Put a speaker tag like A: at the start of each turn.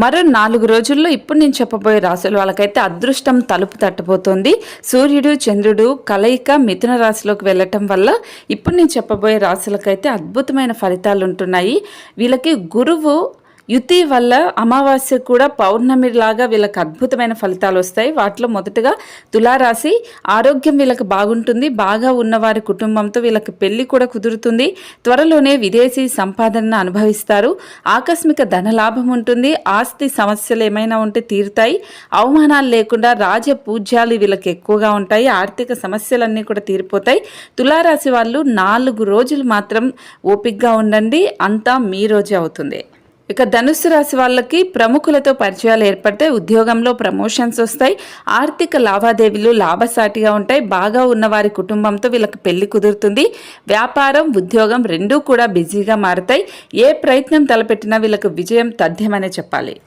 A: మరో నాలుగు రోజుల్లో ఇప్పుడు నేను చెప్పబోయే రాశుల వాళ్ళకైతే అదృష్టం తలుపు తట్టబోతోంది. సూర్యుడు చంద్రుడు కలయిక మిథున రాశిలోకి వెళ్ళటం వల్ల ఇప్పుడు నేను చెప్పబోయే రాశులకైతే అద్భుతమైన ఫలితాలు ఉంటున్నాయి వీళ్ళకి గురువు యుతి వల్ల అమావాస్య కూడా పౌర్ణమి లాగా వీళ్ళకి అద్భుతమైన ఫలితాలు వస్తాయి. వాటిలో మొదటగా తులారాశి ఆరోగ్యం వీళ్ళకి బాగుంటుంది. బాగా ఉన్నవారి కుటుంబంతో వీళ్ళకి పెళ్ళి కూడా కుదురుతుంది. త్వరలోనే విదేశీ సంపాదనను అనుభవిస్తారు. ఆకస్మిక ధనలాభం ఉంటుంది. ఆస్తి సమస్యలు ఏమైనా ఉంటే తీరుతాయి. అవమానాలు లేకుండా రాజ పూజ్యాలు వీళ్ళకి ఎక్కువగా ఉంటాయి. ఆర్థిక సమస్యలన్నీ కూడా తీరిపోతాయి. తులారాశి వాళ్ళు నాలుగు రోజులు మాత్రం ఓపిక్గా ఉండండి. అంతా మీ రోజే అవుతుంది. ఇక ధనుస్సు రాశి వాళ్ళకి ప్రముఖులతో పరిచయాలు ఏర్పడతాయి ఉద్యోగంలో ప్రమోషన్స్ వస్తాయి. ఆర్థిక లావాదేవీలు లాభసాటిగా ఉంటాయి. బాగా ఉన్న వారి కుటుంబంతో వీళ్ళకి పెళ్ళి కుదురుతుంది. వ్యాపారం ఉద్యోగం రెండూ కూడా బిజీగా మారుతాయి. ఏ ప్రయత్నం తలపెట్టినా వీళ్ళకి విజయం తథ్యమనే చెప్పాలి.